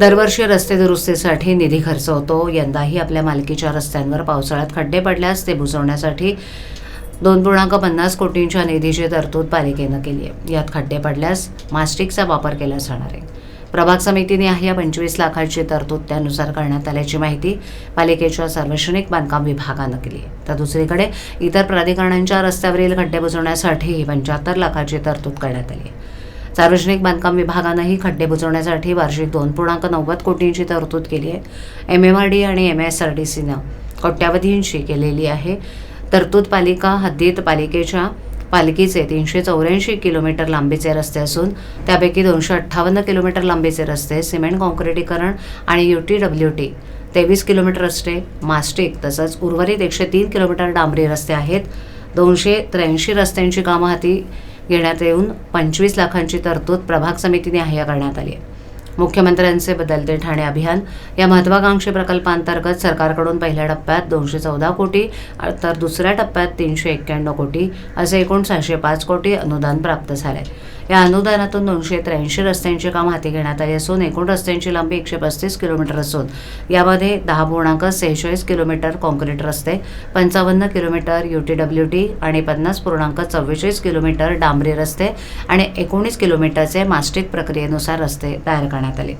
दरवर्षी रस्ते दुरुस्तीसाठी निधी खर्च होतो यंदाही आपल्या मालकीच्या रस्त्यांवर पावसाळ्यात खड्डे पडल्यास ते बुजवण्यासाठी दोन पूर्णांक पन्नास कोटींच्या निधीची तरतूद पालिकेनं केली आहे यात खड्डे पडल्यास मास्टिकचा वापर केला जाणार आहे. प्रभाग समितीने आहे या पंचवीस लाखाची तरतूद त्यानुसार करण्यात आल्याची माहिती पालिकेच्या सार्वजनिक बांधकाम विभागानं केली आहे. तर दुसरीकडे इतर प्राधिकरणांच्या रस्त्यावरील खड्डे बुजवण्यासाठीही पंच्याहत्तर लाखाची तरतूद करण्यात आली आहे. सार्वजनिक बांधकाम विभागानंही खड्डे बुजवण्यासाठी वार्षिक दोन पूर्णांक नव्वद कोटींची तरतूद केली आहे. एम एम आर डी आणि एम एस आर डी सीनं कोट्यावधींशी केलेली आहे. तरतूद पालिका हद्दीत पालिकेच्या पालिकेचे तीनशे चौऱ्याऐंशी किलोमीटर लांबीचे रस्ते असून त्यापैकी दोनशे अठ्ठावन्न किलोमीटर लांबीचे रस्ते सिमेंट कॉन्क्रिटीकरण आणि यू टी डब्ल्यू टी तेवीस किलोमीटर रस्ते मास्टिक तसंच उर्वरित एकशे तीन किलोमीटर डांबरी रस्ते आहेत. दोनशे त्र्याऐंशी रस्त्यांची कामं हाती घेण्यात येऊन पंचवीस लाखांची तरतूद प्रभाग समितीने अह्या करण्यात आली आहे. मुख्यमंत्र्यांचे बदलते ठाणे अभियान या महत्वाकांक्षी प्रकल्पांतर्गत सरकारकडून पहिल्या टप्प्यात दोनशे चौदा कोटी तर दुसऱ्या टप्प्यात तीनशे एक्क्याण्णव कोटी असे एकूण सहाशे पाच कोटी अनुदान प्राप्त झाले. या अनुदानातून दोनशे त्र्याऐंशी रस्त्यांची काम हाती घेण्यात आली असून एकूण रस्त्यांची लांबी एकशे पस्तीस किलोमीटर असून यामध्ये दहा पूर्णांक सेहेचाळीस किलोमीटर कॉन्क्रीट रस्ते पंचावन्न kilometre U T W T आणि पन्नास पूर्णांक चव्वेचाळीस किलोमीटर डांबरी रस्ते आणि एकोणीस किलोमीटरचे मास्टिक प्रक्रियेनुसार रस्ते तयार करण्यात आले.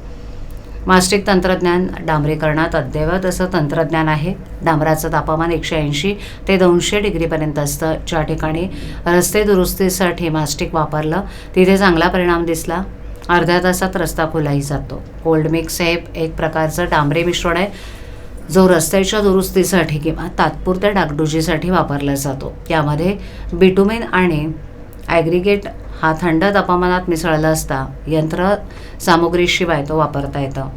मास्टिक तंत्रज्ञान डांबरीकरणात अद्ययावत असं तंत्रज्ञान आहे. डांबराचं तापमान एकशे ऐंशी ते दोनशे डिग्रीपर्यंत असतं. ज्या ठिकाणी रस्ते दुरुस्तीसाठी मास्टिक वापरलं तिथे चांगला परिणाम दिसला. अर्ध्या तासात रस्ता खुलाही जातो. कोल्ड मिक्स हे एक प्रकारचं डांबरी मिश्रण आहे जो रस्त्याच्या दुरुस्तीसाठी किंवा तात्पुरत्या डागडुजीसाठी वापरला जातो. यामध्ये बिटुमेन आणि ॲग्रिगेट हा थंड तापमानात मिसळला असता यंत्र सामुग्रीशिवाय तो वापरता येतं.